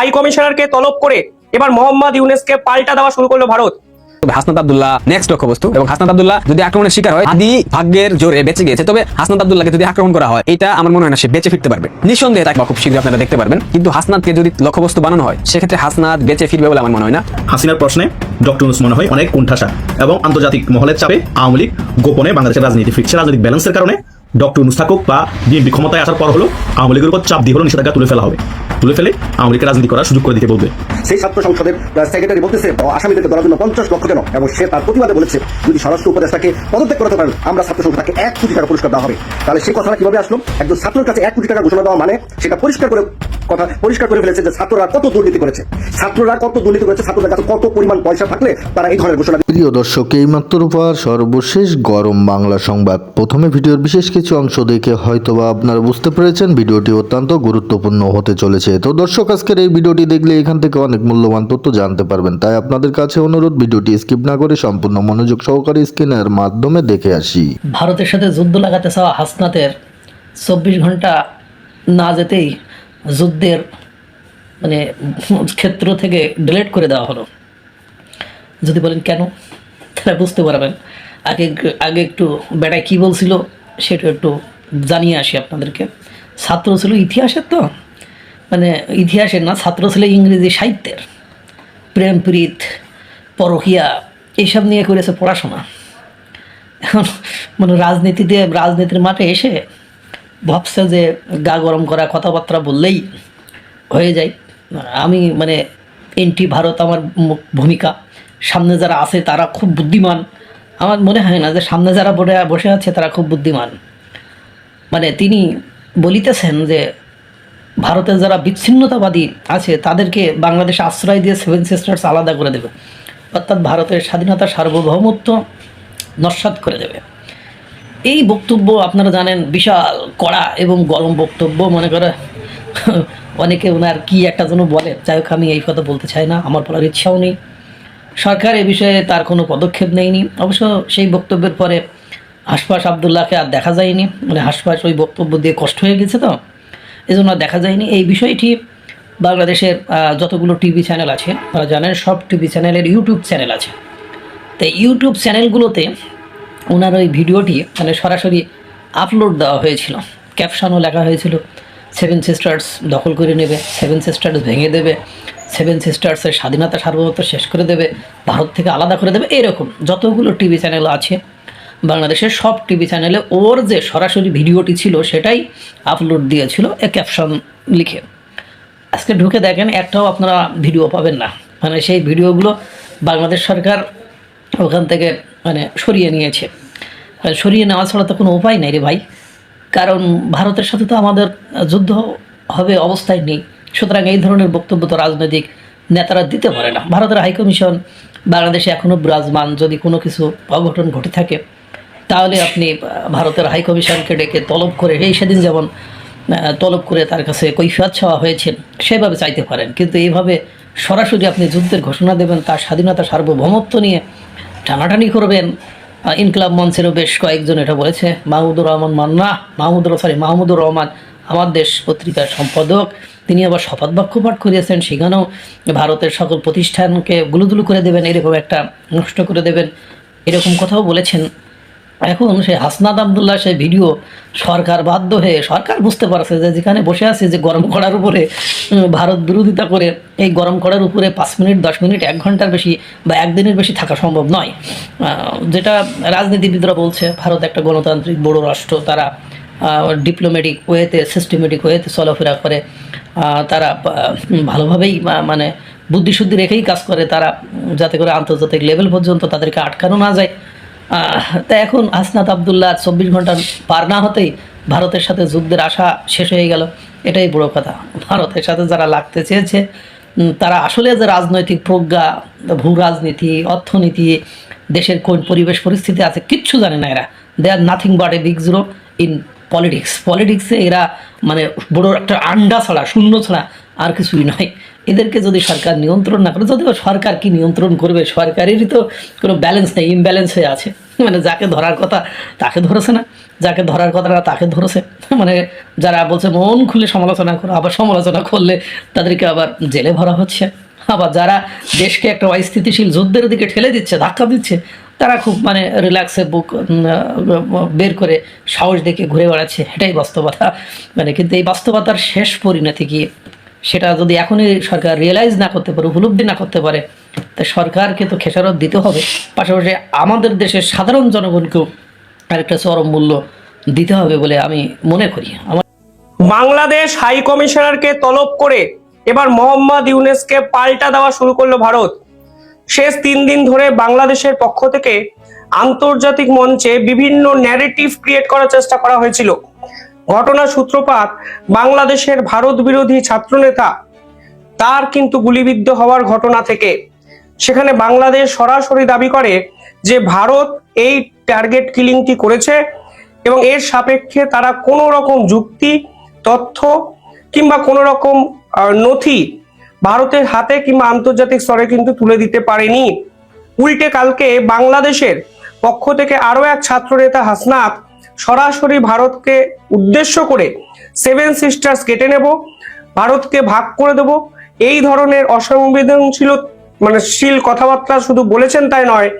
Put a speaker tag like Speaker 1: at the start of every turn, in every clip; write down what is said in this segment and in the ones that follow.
Speaker 1: High কমিশনারকে তলব করে এবার মোহাম্মদ ইউনেসকে পাল্টা দেওয়া শুরু করল ভারত।
Speaker 2: হাসনাত আব্দুল্লাহ নেক্সট লক্ষ্যবস্তু এবং হাসনাত আব্দুল্লাহ যদি আক্রমণের শিকার হয় আদি ভাগ্যের জোরে বেঁচে গিয়েছে। তবে হাসনাত আব্দুল্লাহকে যদি আক্রমণ করা হয় এটা আমার মনে হয় না সে বেঁচে ফিরতে পারবে। নিঃসন্দেহে তাকে খুব আপনারা দেখতে পারবেন। কিন্তু হাসনাতকে যদি লক্ষ্যবস্তু বানানো হয় সেক্ষেত্রে হাসনাত বেঁচে ফিরবে বলে আমার মনে হয় না।
Speaker 3: হাসিনার প্রশ্নে ডক্টর ইউনূস মনে হয় অনেক কোণঠাসা এবং আন্তর্জাতিক মহলের চাপে আওয়ামী লীগ গোপনে বাংলাদেশের রাজনীতি ফিরছে। রাজনৈতিক ব্যালেন্সের কারণে ডক্টর মুস্তাকুক বা বিএনপি ক্ষমতায় আসার পর হলো আওয়ামী লীগের উপর চাপ দিয়ে হলো নিষেধাজ্ঞা তুলে ফেলা হবে। তুলে ফেলে আওয়ামী লীগকে রাজনীতি করার সুযোগ করে দিতে বলবে।
Speaker 4: সেই ছাত্র সংসদের সেক্রেটারি বলতেছে আসামিদেরকে ধরার জন্য পঞ্চাশ লক্ষ কেন? এবং সে তার প্রতিবাদে বলেছে, যদি স্বরাষ্ট্র উপদেষ্টাকে পদত্যাগ করতে পারেন, আমরা ছাত্র সংসদ তাকে এক কোটি টাকা পুরস্কার দেওয়া হবে। তাহলে সেই কথাটা কীভাবে আসলো? একজন ছাত্রের কাছে এক কোটি টাকা ঘোষণা দেওয়া মানে সেটা পরিষ্কার করে কথা পরিষ্কার করে ফেলেছে যে ছাত্ররা কত দুর্নীতি করেছে। ছাত্ররা কত দুর্নীতি করেছে ছাত্রদের কাছে কত পরিমাণ পয়সা থাকলে তারা এই ধরনের ঘোষণা
Speaker 5: প্রিয় দর্শক এইমাত্র উপহার সর্বশেষ গরম বাংলা সংবাদ। প্রথমে ভিডিওর বিশেষ কিছু অংশ দেখে হয়তোবা আপনারা বুঝতে পেরেছেন ভিডিওটি অত্যন্ত গুরুত্বপূর্ণ হতে চলেছে। তো দর্শক আজকের এই ভিডিওটি দেখলে এখান থেকে অনেক মূল্যবান তথ্য জানতে পারবেন। তাই আপনাদের কাছে অনুরোধ ভিডিওটি স্কিপ না করে সম্পূর্ণ মনোযোগ সহকারে স্ক্রিনের মাধ্যমে দেখে আসি।
Speaker 6: ভারতের সাথে যুদ্ধ লাগাতে চাওয়া হাসনাতের চব্বিশ ঘণ্টা না যেতেই যুদ্ধের মানে ক্ষেত্র থেকে ডিলেট করে দেওয়া হলো। যদি বলেন কেন, তাহলে বুঝতে পারবেন। আগে আগে একটু বেটায় কী বলছিল, সেটা একটু জানিয়ে আসি আপনাদেরকে। ছাত্র ছিল ইতিহাসের তো। মানে ইতিহাসের না, ছাত্র ছিল ইংরেজি সাহিত্যের। প্রেম, প্রীত, পরকিয়া এইসব নিয়ে করেছে পড়াশোনা। এখন মানে রাজনীতিতে, রাজনীতির মাঠে এসে ভাবছে যে গা গরম করা, কথাবার্তা বললেই হয়ে যায়। আমি মানে এনটি ভারত আমার ভূমিকা। সামনে যারা আছে তারা খুব বুদ্ধিমান। আমার মনে হয় না যে সামনে যারা বসে বসে আছে তারা খুব বুদ্ধিমান। মানে তিনি বলিতেছেন যে ভারতের যারা বিচ্ছিন্নতাবাদী আছে তাদেরকে বাংলাদেশে আশ্রয় দিয়ে সেভেন সিস্টার্স আলাদা করে দেবে। অর্থাৎ ভারতের স্বাধীনতা সার্বভৌমত্ব নস্বাত করে দেবে। এই বক্তব্য আপনারা জানেন বিশাল কড়া এবং গরম বক্তব্য, মনে করে অনেকে ওনার কি একটা যেন বলে। যাই হোক, আমি এই কথা বলতে চাই না, আমার বলার ইচ্ছাও নেই। সরকার এ বিষয়ে তার কোনো পদক্ষেপ নেয়নি। অবশ্য সেই বক্তব্যের পরে হাসপাস আবদুল্লাহকে আর দেখা যায়নি। মানে হাসপাস ওই বক্তব্য দিয়ে কষ্ট হয়ে গেছে তো এই জন্য আর দেখা যায়নি। এই বিষয়টি বাংলাদেশের যতগুলো টিভি চ্যানেল আছে তারা জানেন সব টিভি চ্যানেলের ইউটিউব চ্যানেল আছে। তো ইউটিউব চ্যানেলগুলোতে ওনার ওই ভিডিওটি মানে সরাসরি আপলোড দেওয়া হয়েছিল। ক্যাপশনও লেখা হয়েছিল সেভেন সিস্টার্স দখল করে নেবে সেভেন সিস্টার্স ভেঙে দেবে সেভেন সিস্টার্সের স্বাধীনতা, সার্বভৌমত্ব শেষ করে দেবে, ভারত থেকে আলাদা করে দেবে, এরকম যতগুলো টিভি চ্যানেল আছে, বাংলাদেশের সব টিভি চ্যানেলে ওর যে সরাসরি ভিডিওটি ছিল সেটাই আপলোড দিয়েছিল এ ক্যাপশন লিখে। আজকে ঢুকে দেখেন একটাও আপনারা ভিডিও পাবেন না। মানে সেই ভিডিওগুলো বাংলাদেশ সরকার ওখান থেকে মানে সরিয়ে নিয়েছে। সরিয়ে নেওয়া ছাড়া তো কোনো উপায় নেই রে ভাই। কারণ ভারতের সাথে তো আমাদের যুদ্ধ হবে অবস্থায় নেই। সুতরাং এই ধরনের বক্তব্য তো রাজনৈতিক নেতারা দিতে পারে না। ভারতের হাইকমিশন বাংলাদেশে এখনও বিরাজমান। যদি কোনো কিছু অঘটন ঘটে থাকে, তাহলে আপনি ভারতের হাইকমিশনকে ডেকে তলব করে, এই সেদিন যেমন তলব করে তার কাছে কৈফিয়াত চাওয়া হয়েছে, সেভাবে চাইতে পারেন। কিন্তু এইভাবে সরাসরি আপনি যুদ্ধের ঘোষণা দেবেন, তার স্বাধীনতা সার্বভৌমত্ব নিয়ে টানাটানি করবেন। ইনকলাব মঞ্চেরও বেশ কয়েকজন এটা বলেছে। মাহমুদুর রহমান মান্না, মাহমুদুর সরি মাহমুদুর রহমান, আমার দেশ পত্রিকার সম্পাদক। তিনি আবার শপথ বাক্য পাঠ করিয়েছেন সেখানেও ভারতের সকল প্রতিষ্ঠানকে গুলুদুলু করে দেবেন, এরকম একটা নষ্ট করে দেবেন। এরকম কথাও বলেছেন এখন সেই হাসনাদ আবদুল্লাহ সেই ভিডিও সরকার বাধ্য হয়ে, সরকার বুঝতে পারছে যে যেখানে বসে আছে যে গরম করার উপরে ভারত বিরোধিতা করে, এই গরম করার উপরে পাঁচ মিনিট, দশ মিনিট, এক ঘণ্টার বেশি বা একদিনের বেশি থাকা সম্ভব নয়। যেটা রাজনীতিবিদরা বলছে, ভারত একটা গণতান্ত্রিক বড় রাষ্ট্র, তারা ডিপ্লোম্যাটিক ওয়েতে সিস্টেমেটিক ওয়েতে চলাফেরা করে তারা ভালোভাবেই মানে বুদ্ধিশুদ্ধি রেখেই কাজ করে, তারা যাতে করে আন্তর্জাতিক লেভেল পর্যন্ত তাদেরকে আটকানো না যায়। তা এখন হাসনাত আবদুল্লাহ চব্বিশ ঘণ্টা পার না হতেই ভারতের সাথে যুদ্ধের আশা শেষ হয়ে গেল। এটাই বড় কথা। ভারতের সাথে যারা লাগতে চেয়েছে তারা আসলে যে রাজনৈতিক প্রজ্ঞা, ভূ রাজনীতি, অর্থনীতি, দেশের কোন পরিবেশ পরিস্থিতি আছে কিচ্ছু জানে না এরা। They are nothing but a big zero in politics পলিটিক্সে এরা মানে বড় একটা আন্ডা ছাড়া, শূন্য ছাড়া আর কিছুই নয়। এদেরকে যদি সরকার নিয়ন্ত্রণ না করে, যদিও সরকার কি নিয়ন্ত্রণ করবে, সরকারেরই তো কোনো ব্যালেন্স নেই ইমব্যালেন্স হয়ে আছে। মানে যাকে ধরার কথা তাকে ধরেছে না, যাকে ধরার কথা না তাকে ধরেছে। মানে যারা বলছে মন খুলে সমালোচনা করো, আবার সমালোচনা করলে তাদেরকে আবার জেলে ভরা হচ্ছে। আবার যারা দেশকে একটা অস্থিতিশীল যুদ্ধের দিকে ঠেলে দিচ্ছে, ধাক্কা দিচ্ছে, তারা খুব মানে রিল্যাক্সে বুক বের করে সাহস দেখে ঘুরে বেড়াচ্ছে। এটাই বাস্তবতা। মানে কিন্তু এই বাস্তবতার শেষ পরিণতি কি? সেটা যদি এখনই সরকার রিয়েলাইজ না করতে পারে, উপলব্ধি না করতে পারে, তা সরকারকে তো খেসারত দিতে হবে। পাশাপাশি আমাদের দেশের সাধারণ জনগণকেও আরেকটা চরম মূল্য দিতে হবে বলে আমি মনে করি। আমার
Speaker 1: বাংলাদেশ হাই কমিশনারকে তলব করে এবার মোহাম্মদ ইউনেসকে পাল্টা দেওয়া শুরু করল ভারত। শেষ তিন দিন ধরে বাংলাদেশের পক্ষ থেকে আন্তর্জাতিক মঞ্চে বিভিন্ন ন্যারেটিভ ক্রিয়েট করার চেষ্টা করা হয়েছিল। ঘটনার সূত্রপাত বাংলাদেশের ভারত বিরোধী ছাত্রনেতা। তার কিন্তু গুলিবিদ্ধ হওয়ার ঘটনা থেকে। সেখানে বাংলাদেশ সরাসরি দাবি করে যে ভারত এই টার্গেট কিলিংটি করেছে এবং এর সাপেক্ষে তারা কোনো রকম যুক্তি, তথ্য কিংবা কোনো রকম নথি ভারতের হাতে কিংবা আন্তর্জাতিক স্তরে কিন্তু তুলে দিতে পারেনি। উল্টে কালকে বাংলাদেশের পক্ষ থেকে আরও এক ছাত্রনেতা হাসনাত সরাসরি ভারতকে উদ্দেশ্য করে সেভেন সিস্টার্স কেটে নেব, ভারতকে ভাগ করে দেব। এই ধরনের অসংবেদনশীল মানে শীল কথাবার্তা শুধু বলেছেন তাই নয়,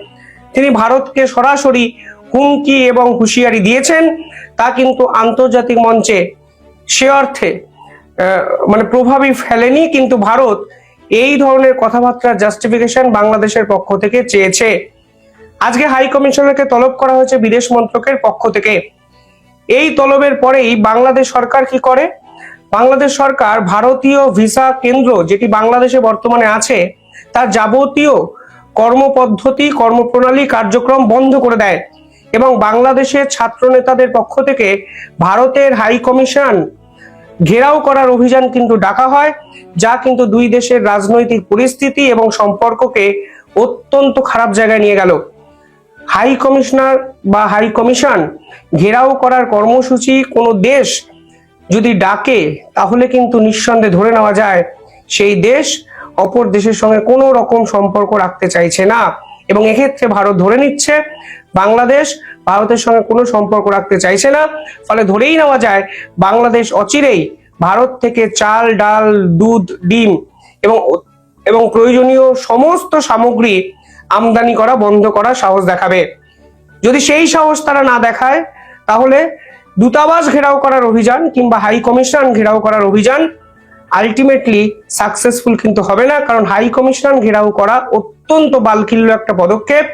Speaker 1: তিনি ভারতকে সরাসরি হুমকি এবং হুঁশিয়ারি দিয়েছেন। তা কিন্তু আন্তর্জাতিক মঞ্চে সে অর্থে মানে প্রভাবই ফেলেনি, কিন্তু ভারত এই ধরনের কথাবার্তার জাস্টিফিকেশন বাংলাদেশের পক্ষ থেকে চেয়েছে। আজকে হাই কমিশনারকে তলব করা হয়েছে বিদেশ মন্ত্রকের পক্ষ থেকে। এই তলবের পরেই বাংলাদেশ সরকার কি করে? বাংলাদেশ সরকার ভারতীয় ভিসা কেন্দ্র যেটি বাংলাদেশে বর্তমানে আছে, তার যাবতীয় কর্মপদ্ধতি, কর্মপ্রণালী, কার্যক্রম বন্ধ করে দেয় এবং বাংলাদেশের ছাত্র নেতাদের পক্ষ থেকে ভারতের হাই কমিশন ঘেরাও করার অভিযান কিন্তু ডাকা হয়, যা কিন্তু দুই দেশের রাজনৈতিক পরিস্থিতি এবং সম্পর্ককে অত্যন্ত খারাপ জায়গায় নিয়ে গেল। হাই কমিশনার বা হাই কমিশন ঘেরাও করার কর্মসূচি কোনো দেশ যদি ডাকে, তাহলে কিন্তু নিঃসন্দেহে ধরে নেওয়া যায় সেই দেশ অপর দেশের সঙ্গে কোনো রকম সম্পর্ক রাখতে চাইছে না। এবং এক্ষেত্রে ভারত ধরে নিচ্ছে, বাংলাদেশ ভারতের সঙ্গে কোনো সম্পর্ক রাখতে চাইছে না। ফলে ধরেই নেওয়া যায়, বাংলাদেশ অচিরেই ভারত থেকে চাল, ডাল, দুধ, ডিম এবং এবং প্রয়োজনীয় সমস্ত সামগ্রী আমদানি করা, বন্ধ করা সাহস দেখাবে। যদি সেই সাহস তারা না দেখায়, তাহলে দূতাবাস ঘেরাও করার অভিযান কিংবা হাই কমিশন ঘেরাও করার অভিযান আলটিমেটলি সাকসেসফুল কিন্তু হবে না, কারণ হাই কমিশন ঘেরাও করা অত্যন্ত বালকিল্য একটা পদক্ষেপ।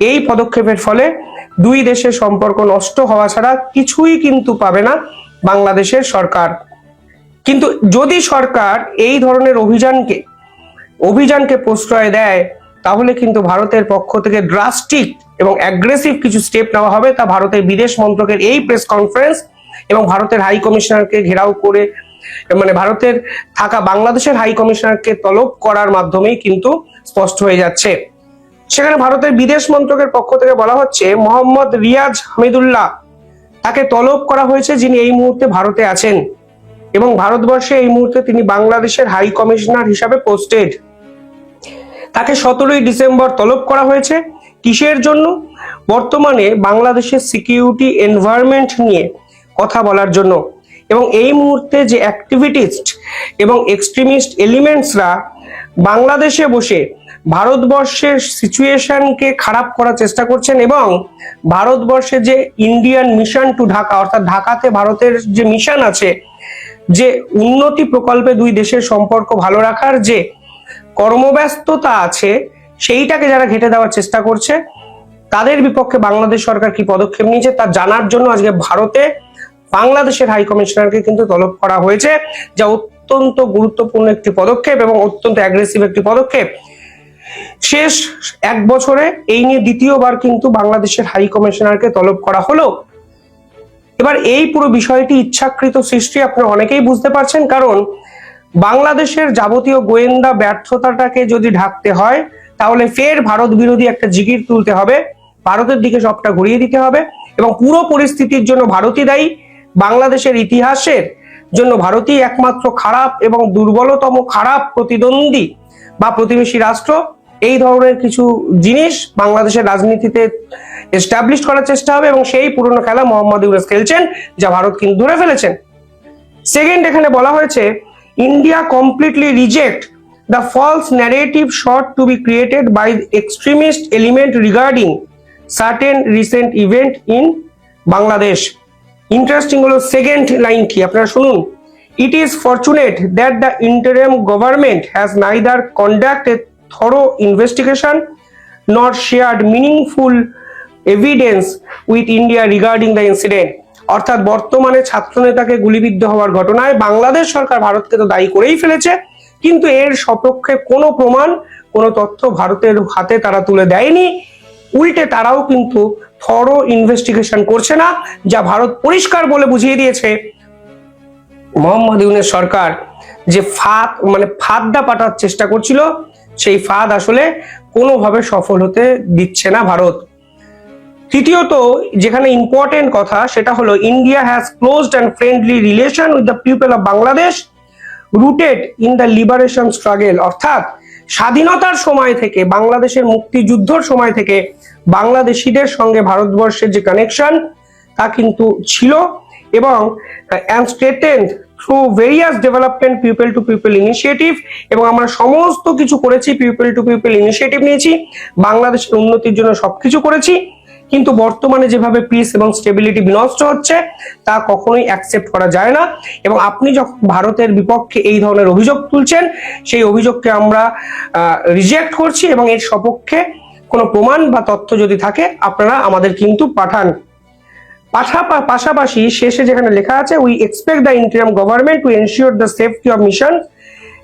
Speaker 1: এই পদক্ষেপের ফলে দুই দেশের সম্পর্ক নষ্ট হওয়া ছাড়া কিছুই কিন্তু পাবে না বাংলাদেশের সরকার। কিন্তু যদি সরকার এই ধরনের অভিযানকে অভিযানকে প্রশ্রয় দেয় তাহলে কিন্তু ভারতের পক্ষ থেকে ড্রাস্টিক এবং অ্যাগ্রেসিভ কিছু স্টেপ নেওয়া হবে তা ভারতের বিদেশ মন্ত্রকের এই প্রেস কনফারেন্স এবং ভারতের হাই কমিশনারকে ঘেরাও করে মানে ভারতের থাকা বাংলাদেশের হাই কমিশনারকে তলব করার মাধ্যমেই কিন্তু স্পষ্ট হয়ে যাচ্ছে। সেখানে ভারতের বিদেশ মন্ত্রকের পক্ষ থেকে বলা হচ্ছে, মোহাম্মদ রিয়াজ হামিদুল্লাহ তাকে তলব করা হয়েছে যিনি এই মুহূর্তে ভারতে আছেন এবং ভারতবর্ষে এই মুহূর্তে তিনি বাংলাদেশের হাই কমিশনার হিসাবে পোস্টেড তাকে সতেরোই ডিসেম্বর তলব করা হয়েছে। কিসের জন্য? বর্তমানে বাংলাদেশের সিকিউরিটি এনভায়রনমেন্ট নিয়ে কথা বলার জন্য। এবং এই মুহূর্তে যে অ্যাক্টিভিটিস্ট এবং এক্সট্রিমিস্ট এলিমেন্টসরা বাংলাদেশে বসে ভারতবর্ষের সিচুয়েশনকে খারাপ করার চেষ্টা করছেন এবং ভারতবর্ষে যে ইন্ডিয়ান মিশন টু ঢাকা, অর্থাৎ ঢাকাতে ভারতের যে মিশন আছে, যে উন্নতি প্রকল্পে দুই দেশের সম্পর্ক ভালো রাখার যে কর্মব্যস্ততা আছে, সেইটাকে যারা ঘেটে দেওয়ার চেষ্টা করছে, তাদের বিপক্ষে বাংলাদেশ সরকার কি পদক্ষেপ নিয়েছে তা জানার জন্য আজকে ভারতে বাংলাদেশের হাই কমিশনারকে কিন্তু তলব করা হয়েছে, যা অত্যন্ত গুরুত্বপূর্ণ একটি পদক্ষেপ এবং অত্যন্ত অ্যাগ্রেসিভ একটি পদক্ষেপ। শেষ এক বছরে এই নিয়ে দ্বিতীয়বার কিন্তু বাংলাদেশের হাই কমিশনারকে তলব করা হলো। এবার এই পুরো বিষয়টি ইচ্ছাকৃত সৃষ্টি, আপনারা অনেকেই বুঝতে পারছেন, কারণ বাংলাদেশের যাবতীয় গোয়েন্দা ব্যর্থতাটাকে যদি ঢাকতে হয়, তাহলে ফের ভারত বিরোধী একটা জিগির তুলতে হবে। ভারতের দিকে সবটা ঘুরিয়ে দিতে হবে এবং পুরো পরিস্থিতির জন্য ভারতই দায়ী। বাংলাদেশের ইতিহাসের জন্য ভারতই একমাত্র খারাপ এবং দুর্বলতম খারাপ প্রতিদ্বন্দ্বী বা প্রতিবেশী রাষ্ট্র। এই ধরনের কিছু জিনিস বাংলাদেশের রাজনীতিতে এস্টাবলিশ করার চেষ্টা হবে এবং সেই পুরনো খেলা মোহাম্মদ ইউনুস খেলছেন, যা ভারত কিন্তু ধরে ফেলেছেন। সেকেন্ড এখানে বলা হয়েছে India completely reject the false narrative sought to be created by extremist element regarding certain recent event in Bangladesh interesting হলো সেকেন্ড লাইনটি আপনারা শুনুন। It is fortunate that the interim government has neither conduct a thorough investigation not shared meaningful evidence with India regarding the incident অর্থাৎ বর্তমানে ছাত্রনেতাকে গুলিবিদ্ধ হওয়ার ঘটনায় বাংলাদেশ সরকার ভারতকে তো দায়ী করেই ফেলেছে, কিন্তু এর সপক্ষে কোনো প্রমাণ, কোনো তথ্য ভারতের হাতে তারা তুলে দেয়নি। উল্টে তারাও কিন্তু থরো ইনভেস্টিগেশন করছে না, যা ভারত পরিষ্কার বলে বুঝিয়ে দিয়েছে। মোহাম্মদ ইউনের সরকার যে ফাঁদ মানে ফাঁদটা পাঠার চেষ্টা করছিল, সেই ফাঁদ আসলে কোনোভাবে সফল হতে দিচ্ছে না ভারত। তৃতীয়ত, যেখানে ইম্পর্টেন্ট কথা, সেটা হলো India has closed and friendly relation with the people of Bangladesh rooted in the liberation struggle অর্থাৎ, স্বাধীনতার সময় থেকে, বাংলাদেশের মুক্তিযুদ্ধর সময় থেকে, বাংলাদেশিদের সঙ্গে ভারতবর্ষের যে কানেকশন তা কিন্তু ছিল এবং through various development people to people initiative এবং আমরা সমস্ত কিছু করেছি পিপল টু পিপল ইনিশিয়েটিভ নিয়েছি, বাংলাদেশের উন্নতির জন্য সবকিছু করেছি। কিন্তু বর্তমানে যেভাবে পিস এবং স্টেবিলিটি বিনষ্ট হচ্ছে, তা কখনোই অ্যাকসেপ্ট করা যায় না। এবং আপনি যখন ভারতের বিপক্ষে এই ধরনের অভিযোগ তুলছেন, সেই অভিযোগকে আমরা রিজেক্ট করছি এবং এর সপক্ষে কোনো প্রমাণ বা তথ্য যদি থাকে, আপনারা আমাদের কিন্তু পাঠান। পাশা- পাশাপাশি শেষে যেখানে লেখা আছে we expect the interim government to ensure the safety of mission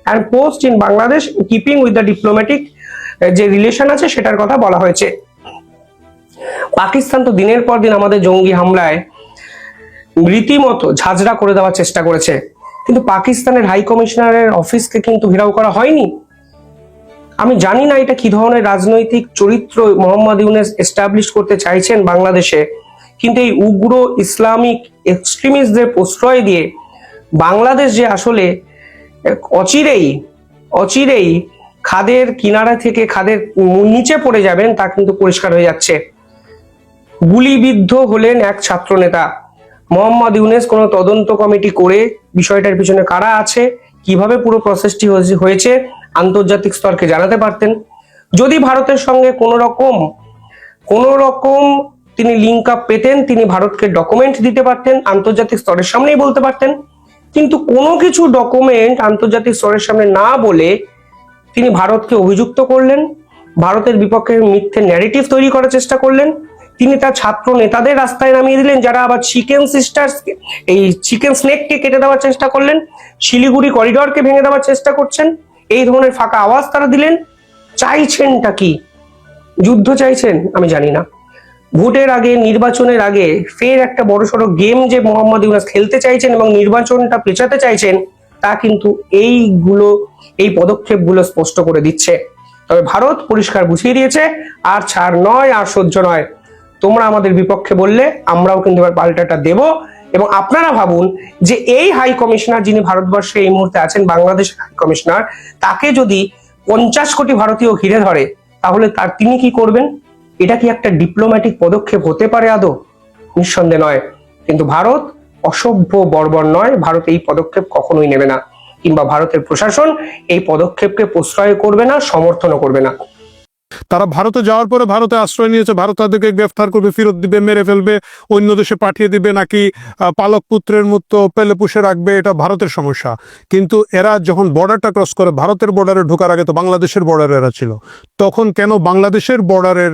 Speaker 1: and post in Bangladesh keeping with the diplomatic যে রিলেশন আছে, সেটার কথা বলা হয়েছে। পাকিস্তান তো দিনের পর দিন আমাদের জঙ্গি হামলায় রীতিমতো ঝাঁঝরা করে দেওয়ার চেষ্টা করেছে। কিন্তু পাকিস্তানের হাই কমিশনারের অফিসকে কিন্তু ঘেরাও করা হয়নি। আমি জানি না এটা কি ধরনের রাজনৈতিক চরিত্র মোহাম্মদ ইউনেস এস্টাবলিশ করতে চাইছেন বাংলাদেশে, কিন্তু এই উগ্র ইসলামিক এক্সট্রিমিস্টদের প্রশ্রয় দিয়ে বাংলাদেশ যে আসলে অচিরেই অচিরেই খাদের কিনারা থেকে খাদের নিচে পড়ে যাবেন তা কিন্তু পরিষ্কার হয়ে যাচ্ছে। গুলিবিদ্ধ হলেন এক ছাত্রনেতা। মোহাম্মদ ইউনেস, কোনো তদন্ত কমিটি করে বিষয়টার পিছনে কারা আছে, কীভাবে পুরো প্রসেসটি হয়েছে- হয়েছে, আন্তর্জাতিক স্তরকে জানাতে পারতেন। যদি ভারতের সঙ্গে কোনো রকম কোনো রকম তিনি লিঙ্ক আপ পেতেন, তিনি ভারতকে ডকুমেন্ট দিতে পারতেন, আন্তর্জাতিক স্তরের সামনেই বলতে পারতেন। কিন্তু কোনো কিছু ডকুমেন্ট আন্তর্জাতিক স্তরের সামনে না বলে তিনি ভারতকে অভিযুক্ত করলেন, ভারতের বিপক্ষে মিথ্যে ন্যারেটিভ তৈরি করার চেষ্টা করলেন তিনি তার ছাত্র নেতাদের রাস্তায় নামিয়ে দিলেন, যারা আবার চিকেন সিস্টার্স এই চিকেন স্নেককে কেটে দেওয়ার চেষ্টা করলেন, শিলিগুড়ি করিডরকে ভেঙে দেওয়ার চেষ্টা করছেন, এই ধরনের ফাঁকা আওয়াজ তারা দিলেন। চাইছেনটা কি? যুদ্ধ চাইছেন? আমি জানি না। ভোটের আগে, নির্বাচনের আগে ফের একটা বড়সড় গেম যে মোহাম্মদ ইউনাস খেলতে চাইছেন এবং নির্বাচনটা পেছাতে চাইছেন, তা কিন্তু এইগুলো, এই পদক্ষেপগুলো স্পষ্ট করে দিচ্ছে। তবে ভারত পরিষ্কার বুঝিয়ে দিয়েছে, আর ছাড় নয়, আর সহ্য নয়। তোমরা আমাদের বিপক্ষে বললে আমরাও কিন্তু এবার পাল্টাটা দেব। এবং আপনারা ভাবুন যে এই হাই কমিশনার যিনি ভারতবর্ষে এই মুহূর্তে আছেন বাংলাদেশের হাই কমিশনার তাকে যদি পঞ্চাশ কোটি ভারতীয় ঘিরে ধরে, তাহলে তার তিনি কি করবেন? এটা কি একটা ডিপ্লোম্যাটিক পদক্ষেপ হতে পারে আদৌ? নিঃসন্দেহ নয়। কিন্তু ভারত অসভ্য বর্বর নয়। ভারত এই পদক্ষেপ কখনোই নেবে না। কিংবা ভারতের প্রশাসন এই পদক্ষেপকে প্রশ্রয় করবে না, সমর্থনও করবে না।
Speaker 7: তারা ভারতে যাওয়ার পরে ভারতে আশ্রয় নিয়েছে। ভারত তাদেরকে গ্রেফতার করবে, ফেরত দিবে, মেরে ফেলবে, অন্য দেশে পাঠিয়ে দিবে, নাকি পালক পুত্রের মতো পেলে পুষে রাখবে, এটা ভারতের সমস্যা। কিন্তু এরা যখন বর্ডারটা ক্রস করে, ভারতের বর্ডারে ঢোকার আগে তো বাংলাদেশের বর্ডারে এরা ছিল। তখন কেন বাংলাদেশের বর্ডারের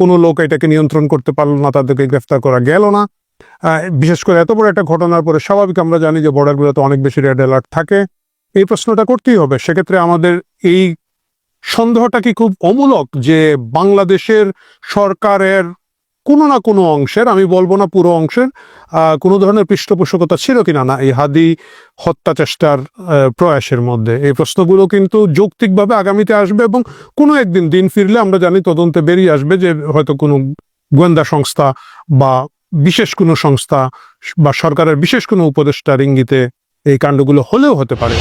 Speaker 7: কোনো লোক এটাকে নিয়ন্ত্রণ করতে পারল না, তাদেরকে গ্রেফতার করা গেল না? বিশেষ করে এত বড় একটা ঘটনার পরে স্বাভাবিক আমরা জানি যে বর্ডারগুলোতে অনেক বেশি রেড অ্যালার্ট থাকে। এই প্রশ্নটা করতেই হবে। সেক্ষেত্রে আমাদের এই সন্দেহটা কি খুব অমূলক যে বাংলাদেশের সরকারের কোনো না কোনো অংশের, আমি বলব না পুরো অংশের কোনো ধরনের পৃষ্ঠপোষকতা ছিল কিনা না এই হাদি হত্যা চেষ্টার প্রয়াসের মধ্যে? এই প্রশ্নগুলো কিন্তু যৌক্তিকভাবে আগামীতে আসবে এবং কোনো একদিন দিন ফিরলে আমরা জানি তদন্তে বেরিয়ে আসবে যে হয়তো কোনো গোয়েন্দা সংস্থা বা বিশেষ কোনো সংস্থা বা সরকারের বিশেষ কোনো উপদেষ্টার ইঙ্গিতে এই কাণ্ডগুলো হলেও হতে পারে।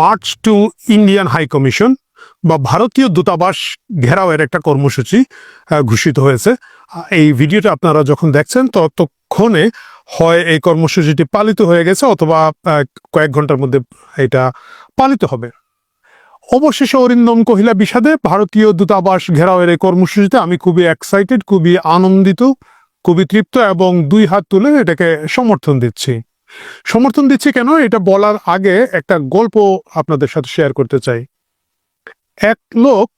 Speaker 7: March to Indian high commission বা ভারতীয় দূতাবাস ঘেরাওয়ের একটা কর্মসূচি ঘোষিত হয়েছে। এই ভিডিওটা আপনারা যখন দেখছেন, ততক্ষণে হয় এই কর্মসূচিটি পালিত হয়ে গেছে অথবা কয়েক ঘণ্টার মধ্যে এটা পালিত হবে। অবশেষে অরিন্দম কহিলা বিষাদে, ভারতীয় দূতাবাস ঘেরাওয়ের এই কর্মসূচিতে আমি খুবই এক্সাইটেড খুবই আনন্দিত, খুবই তৃপ্ত এবং দুই হাত তুলে এটাকে সমর্থন দিচ্ছি। সমর্থন দিচ্ছি কেন? এটা বলার আগে একটা গল্প আপনাদের সাথে শেয়ার করতে চাই। এক লোক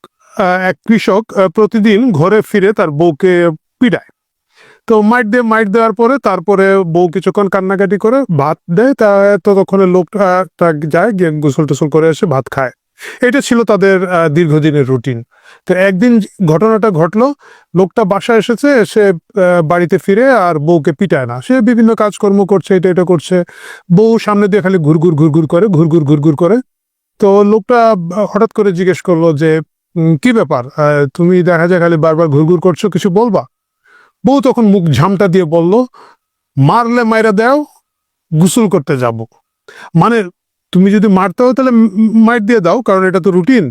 Speaker 7: এক কৃষক প্রতিদিন ঘরে ফিরে তার বউকে পিড়ায় তো মাইট দিয়ে মাইট দেওয়ার পরে তারপরে বউ কিছুক্ষণ কান্নাকাটি করে ভাত দেয়। তা ততক্ষণে লোকটা যায় গোসল টোসল করে এসে ভাত খায়। এটা ছিল তাদের দীর্ঘদিনের রুটিন তো একদিন ঘটনাটা ঘটলো, লোকটা বাসায় এসেছে, সে বাড়িতে ফিরে আর বউকে পিটায় না। সে বিভিন্ন কাজকর্ম করছে, এটা এটা করছে। বউ সামনে দিয়ে খালি ঘুরঘুর ঘুরঘুর করে, ঘুরঘুর ঘুরঘুর করে। তো লোকটা হঠাৎ করে জিজ্ঞেস করল যে কি ব্যাপার? তুমি দেখা যায় খালি বারবার ঘুরঘুর করছ, কিছু বলবা? বউ তখন মুখ ঝামটা দিয়ে বলল, মারলে মাইরা দাও, গোসল করতে যাব। মানে তুমি যদি মারতে হয় তাহলে মাইট দিয়ে দাও, কারণ এটা তো রুটিন।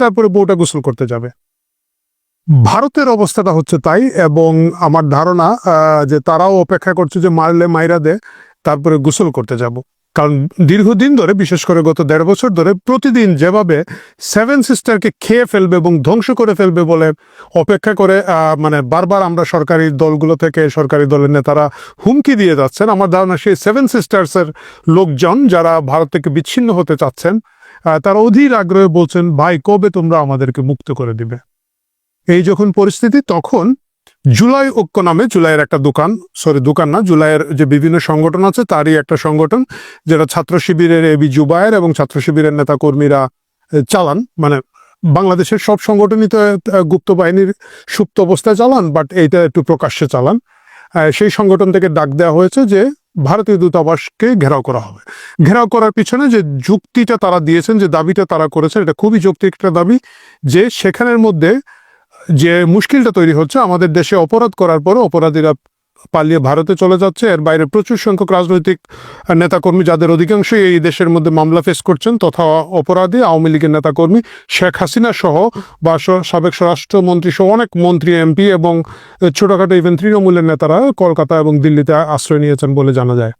Speaker 7: তারপরে বউটা গোসল করতে যাবে। ভারতের অবস্থাটা হচ্ছে তাই এবং আমার ধারণা যে তারাও অপেক্ষা করছে যে মারলে মাইরা দে, তারপরে গোসল করতে যাব। কারণ দীর্ঘদিন ধরে, বিশেষ করে গত দেড় বছর ধরে, প্রতিদিন যেভাবে সেভেন সিস্টারকে খেয়ে ফেলবে এবং ধ্বংস করে ফেলবে বলে অপেক্ষা করে মানে বারবার আমরা সরকারি দলগুলো থেকে, সরকারি দলের নেতারা হুমকি দিয়ে যাচ্ছেন। আমার ধারণা সেই সেভেন সিস্টার্সের লোকজন যারা ভারত থেকে বিচ্ছিন্ন হতে চাচ্ছেন তারা অধীর আগ্রহে বলছেন, ভাই, কবে তোমরা আমাদেরকে মুক্ত করে দিবে? এই যখন পরিস্থিতি, তখন জুলাই ঐক্য নামে, জুলাইয়ের একটা দোকান, সরি, দোকান না, জুলাইয়ের যে বিভিন্ন সংগঠন আছে, তারই একটা সংগঠন, যেটা ছাত্র শিবিরের এবি জুবায়ের এবং ছাত্র শিবিরের নেতা কর্মীরা চালান। মানে বাংলাদেশের সব সংগঠনই তো গুপ্ত বাহিনীর সুপ্ত অবস্থায় চালান, বাট এইটা একটু প্রকাশ্যে চালান। সেই সংগঠন থেকে ডাক দেওয়া হয়েছে যে ভারতীয় দূতাবাসকে ঘেরাও করা হবে। ঘেরাও করার পিছনে যে যুক্তিটা তারা দিয়েছেন, যে দাবিটা তারা করেছেন, এটা খুবই যৌক্তিক একটা দাবি যে সেখানের মধ্যে যে মুশকিলটা তৈরি হচ্ছে, আমাদের দেশে অপরাধ করার পরে অপরাধীরা পালিয়ে ভারতে চলে যাচ্ছে। এর বাইরে প্রচুর সংখ্যক রাজনৈতিক নেতাকর্মী, যাদের অধিকাংশই এই দেশের মধ্যে মামলা ফেস করছেন, তথা অপরাধী আওয়ামী লীগের নেতাকর্মী শেখ হাসিনা সহ বা সাবেক স্বরাষ্ট্রমন্ত্রী সহ অনেক মন্ত্রী, এমপি এবং ছোটখাটো ইভেন তৃণমূলের নেতারা কলকাতা এবং দিল্লিতে আশ্রয় নিয়েছেন বলে জানা যায়।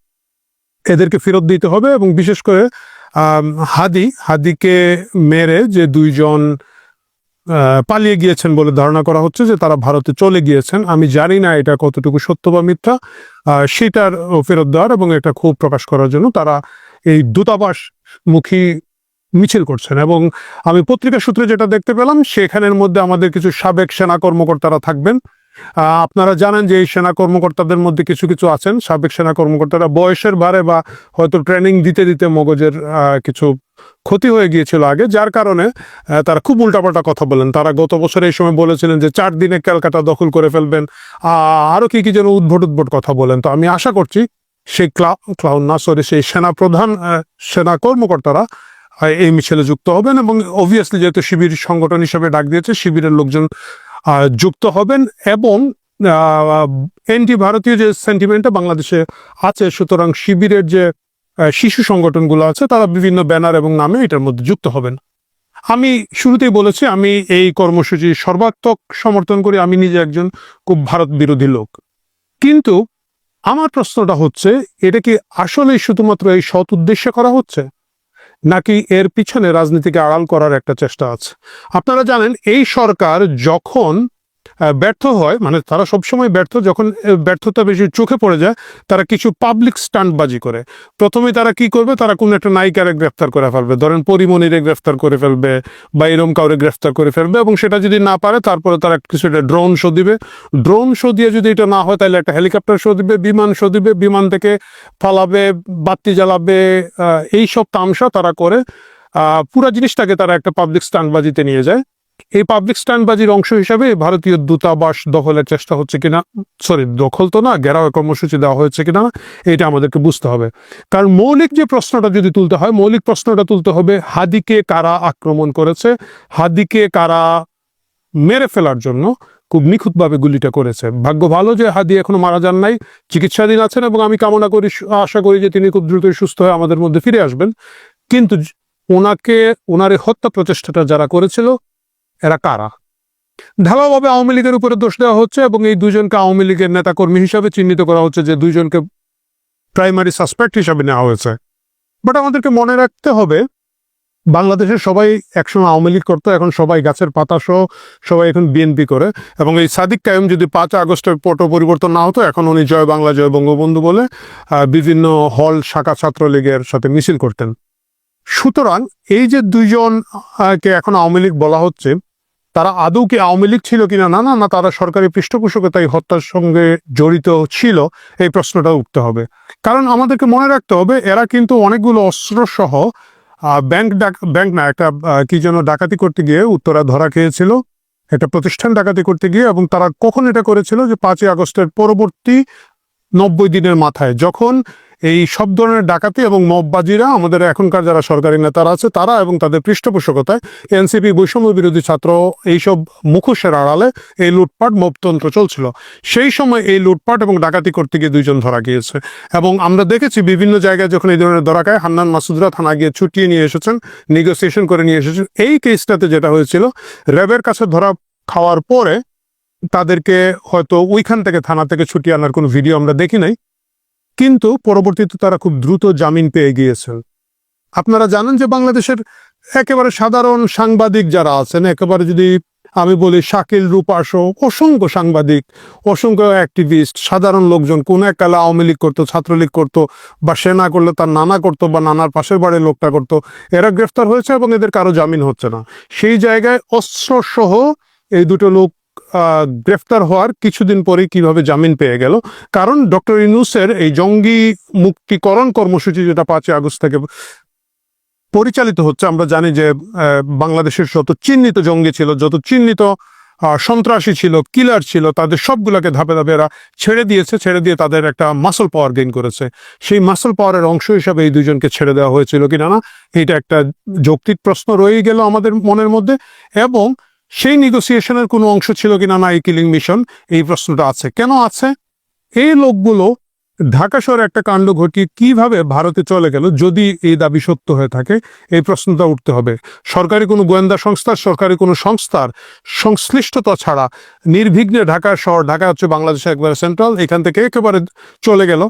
Speaker 7: এদেরকে ফেরত দিতে হবে এবং বিশেষ করে হাদি, হাদিকে মেরে যে দুইজন পালিয়ে গিয়েছেন বলে ধারণা করা হচ্ছে যে তারা ভারতে চলে গিয়েছেন। আমি জানি না এটা কতটুকু সত্য বা মিথ্যা। সেটার ফেরত দেওয়ার এবং এটা খুব প্রকাশ করার জন্য তারা এই দূতাবাস মুখী মিছিল করছেন এবং আমি পত্রিকা সূত্রে যেটা দেখতে পেলাম, সেখানের মধ্যে আমাদের কিছু সাবেক সেনা কর্মকর্তারা থাকবেন। আপনারা জানেন যে এই সেনা কর্মকর্তাদের মধ্যে কিছু কিছু আছেন সাবেক সেনা কর্মকর্তারা। বয়সের ভারে বা হয়তো ট্রেনিং দিতে দিতে মগজের কিছু ক্ষতি হয়ে গিয়েছিল আগে যার কারণে তারা খুব উল্টাপাল্টা কথা বলেন। তারা গত বছর এই সময় বলেছিলেন যে চার দিনে ক্যালকাটা দখল করে ফেলবেন। আহ, আরও কি কি যেন উদ্ভট উদ্ভট কথা বলেন। তো আমি আশা করছি সেই ক্লা- ক্লাউন না সরি সেই সেনা প্রধান সেনা কর্মকর্তারা এই মিছিলে যুক্ত হবেন এবং অবভিয়াসলি যেহেতু শিবির সংগঠন হিসেবে ডাক দিয়েছে শিবিরের লোকজন যুক্ত হবেন এবং এনটি ভারতীয় যে সেন্টিমেন্টটা বাংলাদেশে আছে, সুতরাং শিবিরের যে শিশু সংগঠনগুলো আছে, তারা বিভিন্ন ব্যানার এবং নামে এটার মধ্যে যুক্ত হবেন। আমি শুরুতেই বলেছি, আমি এই কর্মসূচি সর্বাত্মক সমর্থন করি। আমি নিজে একজন খুব ভারত বিরোধী লোক। কিন্তু আমার প্রশ্নটা হচ্ছে, এটা কি আসলেই শুধুমাত্র এই সৎ উদ্দেশ্যে করা হচ্ছে? নাকি এর পিছনে রাজনীতিকে আড়াল করার একটা চেষ্টা আছে? আপনারা জানেন এই সরকার যখন ব্যর্থ হয় মানে তারা সবসময় ব্যর্থ যখন ব্যর্থতা বেশি চোখে পড়ে যায় তারা কিছু পাবলিক স্টান্টবাজি করে। প্রথমে তারা কি করবে? তারা কোনো একটা নায়িকারে গ্রেফতার করে ফেলবে। ধরেন পরিমণিরে গ্রেফতার করে ফেলবে বা এরম কাউরে গ্রেফতার করে ফেলবে এবং সেটা যদি না পারে তারপরে তারা কিছু একটা ড্রোন শো দিবে। ড্রোন শো দিয়ে যদি এটা না হয় তাহলে একটা হেলিকপ্টার শো দিবে বিমান শো দিবে বিমান থেকে ফালাবে বাতি জ্বালাবে আহ, এই সব তামসা তারা করে। পুরা জিনিসটাকে তারা একটা পাবলিক স্টান্টবাজিতে নিয়ে যায়। এই পাবলিক স্ট্যান্ডবাজির অংশ হিসাবে ভারতীয় দূতাবাস দখলের চেষ্টা হচ্ছে কিনা? সরি দখল তো না, ঘেরাও কর্মসূচি দেওয়া হয়েছে কিনা? এটা আমাদেরকে বুঝতে হবে। কারণ মৌলিক যে প্রশ্নটা যদি তুলতে হয়, মৌলিক প্রশ্নটা তুলতে হবে, হাদিকে কারা আক্রমণ করেছে? হাদিকে কারা মেরে ফেলার জন্য খুব নিখুঁতভাবে গুলিটা করেছে? ভাগ্য ভালো যে হাদি এখনও মারা যান নাই, চিকিৎসাধীন আছেন এবং আমি কামনা করি, আশা করি যে তিনি খুব দ্রুতই সুস্থ হয়ে আমাদের মধ্যে ফিরে আসবেন। কিন্তু ওনাকে, ওনার হত্যা প্রচেষ্টাটা যারা করেছিল এরা কারা? ঢালাওভাবে আওয়ামী লীগের উপরে দোষ দেওয়া হচ্ছে এবং এই দুজনকে আওয়ামী লীগের নেতাকর্মী হিসাবে চিহ্নিত করা হচ্ছে যে দুইজনকে প্রাইমারি সাসপেক্ট হিসাবে নেওয়া হয়েছে। বাট আমাদেরকে মনে রাখতে হবে বাংলাদেশের সবাই একসময় আওয়ামী লীগ করতো এখন সবাই গাছের পাতা সহ সবাই এখন বিএনপি করে। এবং এই সাদিক কায়েম যদি পাঁচ আগস্টের পট পরিবর্তন না হতো এখন উনি জয় বাংলা জয় বঙ্গবন্ধু বলে বিভিন্ন হল শাখা ছাত্রলীগের সাথে মিছিল করতেন। সুতরাং এই যে দুইজন আহ, কে এখন আওয়ামী লীগ বলা হচ্ছে তারা আদৌ কি আওয়ামী লীগ ছিল কিনা? না না না, তারা সরকারি পৃষ্ঠপোষকতায় হত্যার সঙ্গে জড়িত ছিল, এই প্রশ্নটা উঠতে হবে। কারণ আমাদেরকে মনে রাখতে হবে, এরা কিন্তু অনেকগুলো অস্ত্র সহ ব্যাংক ব্যাংক না, একটা কি যেন ডাকাতি করতে গিয়ে উত্তরা ধরা খেয়েছিল। একটা প্রতিষ্ঠান ডাকাতি করতে গিয়ে এবং তারা কখন এটা করেছিল? যে পাঁচই আগস্টের পরবর্তী নব্বই দিনের মাথায়, যখন এই সব ধরনের ডাকাতি এবং মববাজিরা আমাদের এখনকার যারা সরকারি নেতারা আছে, তারা এবং তাদের পৃষ্ঠপোষকতায় এনসিপি বৈষম্য বিরোধী ছাত্র এইসব মুখোশের আড়ালে এই লুটপাট মবতন্ত্র চলছিল। সেই সময় এই লুটপাট এবং ডাকাতি করতে গিয়ে দুইজন ধরা গিয়েছে এবং আমরা দেখেছি বিভিন্ন জায়গায় যখন এই ধরনের ধরা খায়, হান্নান মাসুদরা থানা গিয়ে ছুটিয়ে নিয়ে এসেছেন নেগোসিয়েশন করে নিয়ে এসেছেন। এই কেসটাতে যেটা হয়েছিল, র্যাবের কাছে ধরা খাওয়ার পরে তাদেরকে হয়তো ওইখান থেকে থানা থেকে ছুটিয়ে আনার কোনো ভিডিও আমরা দেখি নাই। কিন্তু পরবর্তীতে তারা খুব দ্রুত জামিন পেয়ে গিয়েছেন আপনারা জানেন যে বাংলাদেশের একেবারে সাধারণ সাংবাদিক যারা আছেন, একেবারে যদি আমি বলি শাকিল রূপাস অসংখ্য সাংবাদিক, অসংখ্য অ্যাক্টিভিস্ট সাধারণ লোকজন, কোন এক কালে আওয়ামী লীগ করতো, ছাত্রলীগ করতো, বা সে না করলে তার নানা করতো, বা নানার পাশের বাড়ির লোকটা করতো, এরা গ্রেফতার হয়েছে এবং এদের কারও জামিন হচ্ছে না। সেই জায়গায় অস্ত্র সহ এই দুটো লোক গ্রেফতার হওয়ার কিছুদিন পরে কীভাবে জামিন পেয়ে গেল। কারণ ডক্টর ইনুসের এই জঙ্গি মুক্তিকরণ কর্মসূচি যেটা পাঁচই আগস্ট থেকে পরিচালিত হচ্ছে, আমরা জানি যে বাংলাদেশের যত চিহ্নিত জঙ্গি ছিল, যত চিহ্নিত সন্ত্রাসী ছিল কিলার ছিল, তাদের সবগুলোকে ধাপে ধাপে এরা ছেড়ে দিয়েছে, ছেড়ে দিয়ে তাদের একটা মাসল পাওয়ার গেইন করেছে। সেই মাসল পাওয়ারের অংশ হিসাবে এই দুজনকে ছেড়ে দেওয়া হয়েছিল কিনা না, এটা একটা যৌক্তিক প্রশ্ন রয়ে গেল আমাদের মনের মধ্যে। এবং সেই নেগোসিয়েশনের কোনো অংশ ছিল কিনা না, এই কিলিং মিশন এই প্রশ্নটা আছে। কেন আছে? এই লোকগুলো ঢাকা শহরে একটা কাণ্ড ঘটিয়ে কীভাবে ভারতে চলে গেল যদি এই দাবি সত্য হয়ে থাকে, এই প্রশ্নটা উঠতে হবে। সরকারি কোনো গোয়েন্দা সংস্থার সরকারি কোনো সংস্থার সংশ্লিষ্টতা ছাড়া নির্বিঘ্নে ঢাকা শহর, ঢাকা হচ্ছে বাংলাদেশের একবারে সেন্ট্রাল এখান থেকে একেবারে চলে গেল।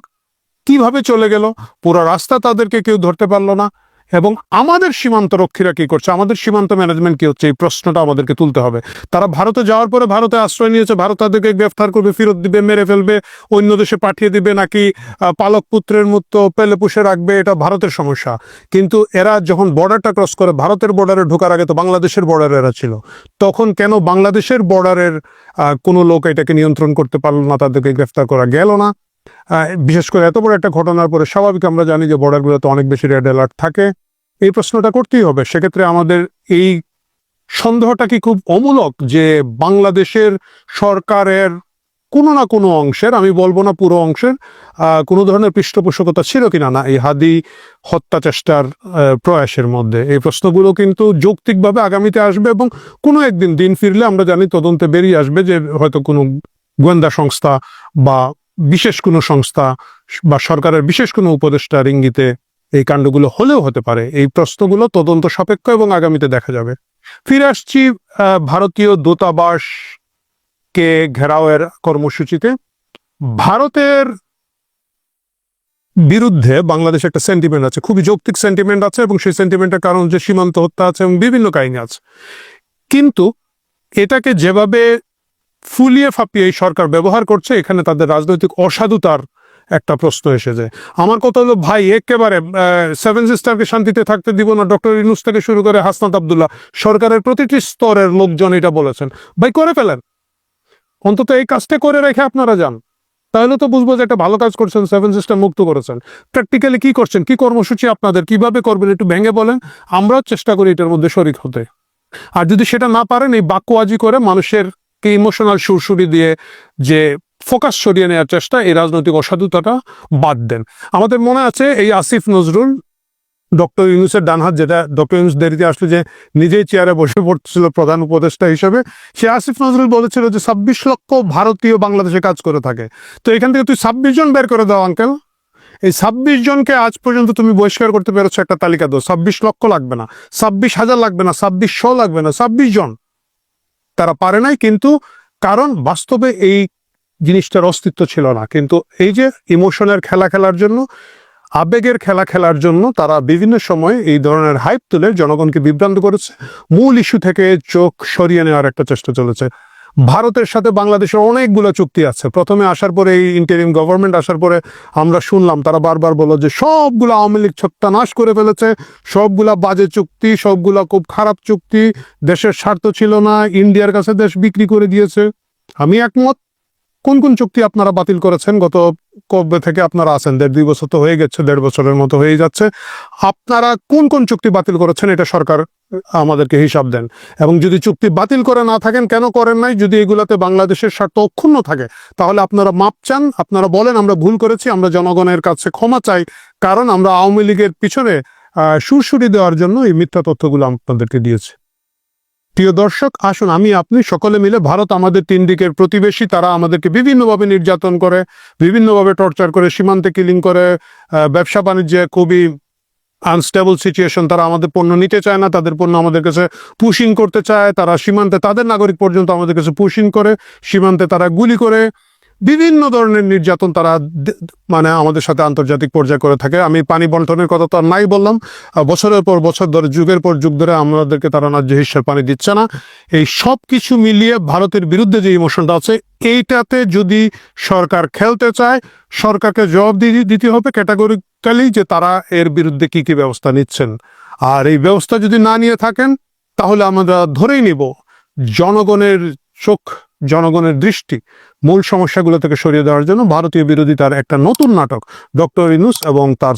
Speaker 7: কীভাবে চলে গেল? পুরো রাস্তা তাদেরকে কেউ ধরতে পারল না। এবং আমাদের সীমান্ত রক্ষীরা কি করছে? আমাদের সীমান্ত ম্যানেজমেন্ট কি হচ্ছে? এই প্রশ্নটা আমাদেরকে তুলতে হবে। তারা ভারতে যাওয়ার পরে ভারতে আশ্রয় নিয়েছে। ভারত তাদেরকে গ্রেফতার করবে, ফেরত দিবে, মেরে ফেলবে, অন্য দেশে পাঠিয়ে দিবে, নাকি পালক পুত্রের মতো পেলে পুষে রাখবে, এটা ভারতের সমস্যা। কিন্তু এরা যখন বর্ডারটা ক্রস করে, ভারতের বর্ডারে ঢোকার আগে তো বাংলাদেশের বর্ডারে এরা ছিল। তখন কেন বাংলাদেশের বর্ডারের কোনো লোক এটাকে নিয়ন্ত্রণ করতে পারল না, তাদেরকে গ্রেফতার করা গেল না? বিশেষ করে এত বড় একটা ঘটনার পরে স্বাভাবিক আমরা জানি যে বর্ডারগুলোতে অনেক বেশি রেড অ্যালার্ট থাকে। এই প্রশ্নটা করতেই হবে। সেক্ষেত্রে আমাদের এই সন্দেহটা কি খুব অমূলক যে বাংলাদেশের সরকারের কোনো না কোনো অংশের, আমি বলব না পুরো অংশের কোনো ধরনের পৃষ্ঠপোষকতা ছিল কিনা না এই হাদি হত্যা চেষ্টার প্রয়াসের মধ্যে? এই প্রশ্নগুলো কিন্তু যৌক্তিকভাবে আগামীতে আসবে এবং কোনো একদিন দিন ফিরলে আমরা জানি তদন্তে বেরিয়ে আসবে যে হয়তো কোনো গোয়েন্দা সংস্থা বা বিশেষ কোনো সংস্থা বা সরকারের বিশেষ কোনো উপদেষ্টার ইঙ্গিতে এই কাণ্ডগুলো হলেও হতে পারে। এই প্রশ্নগুলো তদন্ত সাপেক্ষ এবং আগামীতে দেখা যাবে। ফিরে আসছি ভারতীয় দূতাবাস কে ঘেরাওয়ের কর্মসূচিতে। ভারতের বিরুদ্ধে বাংলাদেশে একটা সেন্টিমেন্ট আছে, খুবই যৌক্তিক সেন্টিমেন্ট আছে এবং সেই সেন্টিমেন্টের কারণ যে সীমান্ত হত্যা আছে এবং বিভিন্ন কাহিনী আছে। কিন্তু এটাকে যেভাবে ফুলিয়ে ফাপিয়ে এই সরকার ব্যবহার করছে, এখানে তাদের রাজনৈতিক অসাধুতার একটা প্রশ্ন এসে যায় আমার কথা হলো, ভাই, একেবারে সেভেন সিস্টারকে শান্তিতে থাকতে দিব না ডক্টর ইনুস থেকে শুরু করে হাসনাত আবদুল্লাহ সরকারের প্রতিটি স্তরের লোকজন এটা বলেছেন। ভাই, করে ফেলেন। অন্তত এই কাজটা করে রেখে আপনারা যান। তাহলে তো বুঝব যে একটা ভালো কাজ করছেন সেভেন সিস্টার মুক্ত করেছেন। প্র্যাকটিক্যালি কি করছেন? কি কর্মসূচি আপনাদের? কীভাবে করবেন? একটু ভেঙে বলেন। আমরাও চেষ্টা করি এটার মধ্যে শরিক হতে। আর যদি সেটা না পারেন, এই বাক্যবাজি করে মানুষের ইমোশনাল সুরসুরি দিয়ে যে ফোকাস সরিয়ে নেওয়ার চেষ্টা, এই রাজনৈতিক অসাধুতাটা বাদ দেন। আমাদের মনে আছে এই আসিফ নজরুল, ডক্টর ইউনুসের ডান হাত যেটা ডক্টর ইউনুস দেরিতে আসলে যে নিজেই চেয়ারে বসে পড়ছিল প্রধান উপদেষ্টা হিসেবে, সে আসিফ নজরুল বলেছিল যে ছাব্বিশ লক্ষ ভারতীয় বাংলাদেশে কাজ করে থাকে। তো এখান থেকে তুই ছাব্বিশ জন বের করে দাও আঙ্কেল এই ছাব্বিশ জনকে আজ পর্যন্ত তুমি বহিষ্কার করতে পেরেছ একটা তালিকা দাও। ছাব্বিশ লক্ষ লাগবে না, ছাব্বিশ হাজার লাগবে না ছাব্বিশশো লাগবে না, ছাব্বিশ জন। তারা পারে নাই, কিন্তু কারণ বাস্তবে এই জিনিসটার অস্তিত্ব ছিল না। কিন্তু এই যে ইমোশনের খেলা খেলার জন্য, আবেগের খেলা খেলার জন্য তারা বিভিন্ন সময় এই ধরনের হাইপ তুলে জনগণকে বিভ্রান্ত করেছে। মূল ইস্যু থেকে চোখ সরিয়ে নেওয়ার একটা চেষ্টা চলেছে। ভারতের সাথে বাংলাদেশের অনেকগুলো চুক্তি আছে। প্রথমে আসার পরে এই ইন্টারিম গভর্নমেন্ট আসার পরে আমরা শুনলাম, তারা বারবার বলল যে সবগুলো আওয়ামী লীগ ছত্তা নাশ করে ফেলেছে, সবগুলা বাজে চুক্তি, সবগুলা খুব খারাপ চুক্তি, দেশের স্বার্থ ছিল না, ইন্ডিয়ার কাছে দেশ বিক্রি করে দিয়েছে। আমি একমত। কোন কোন চুক্তি আপনারা বাতিল করেছেন? গত কবে থেকে আপনারা আছেন? দেড় দুই বছর তো হয়ে গেছে, দেড় বছরের মতো হয়ে যাচ্ছে। আপনারা কোন কোন চুক্তি বাতিল করেছেন? এটা সরকার আমাদেরকে হিসাব দেন। এবং যদি চুক্তি বাতিল করে না থাকেন, কেন করেন নাই? যদি এগুলাতে বাংলাদেশের স্বার্থ অক্ষুণ্ণ থাকে, তাহলে আপনারা মাপ চান, আপনারা বলেন, আমরা ভুল করেছি, আমরা জনগণের কাছে ক্ষমা চাই, কারণ আমরা আওয়ামী লীগের পিছনে সুরসুরি দেওয়ার জন্য এই মিথ্যা তথ্যগুলো আপনাদেরকে দিয়েছে। প্রিয় দর্শক, আসুন, আমি, আপনি সকলে মিলে ভারত আমাদের তিন দিকের প্রতিবেশী, তারা আমাদেরকে বিভিন্নভাবে নির্যাতন করে, বিভিন্নভাবে টর্চার করে, সীমান্তে কিলিং করে ব্যবসা বাণিজ্যে খুবই আনস্টেবল সিচুয়েশন তারা আমাদের পণ্য নিতে চায় না, তাদের পণ্য আমাদের কাছে পুশিং করতে চায়, তারা সীমান্তে তাদের নাগরিক পর্যন্ত আমাদের কাছে পুশিং করে, সীমান্তে তারা গুলি করে, বিভিন্ন ধরনের নির্যাতন তারা মানে আমাদের সাথে আন্তর্জাতিক পর্যায়ে করে থাকে। আমি পানি বন্টনের কথা তো আর নাই বললাম। বছরের পর বছর ধরে, যুগের পর যুগ ধরে আমাদেরকে তারা ন্যায্য হিস্যার পানি দিচ্ছে না। এই সব কিছু মিলিয়ে ভারতের বিরুদ্ধে যে ইমোশনটা আছে, এইটাতে যদি সরকার খেলতে চায়, সরকারকে জবাব দিতে হবে ক্যাটাগরিক্যালি যে তারা এর বিরুদ্ধে কি কি ব্যবস্থা নিচ্ছেন। আর এই ব্যবস্থা যদি না নিয়ে থাকেন, তাহলে আমরা ধরেই নিব জনগণের চোখ, জনগণের দৃষ্টি মূল সমস্যাগুলো থেকে সরিয়ে দেওয়ার জন্য ভারতীয় বিরোধী তার একটা নতুন নাটক, ডক্টর ইনুস এবং তার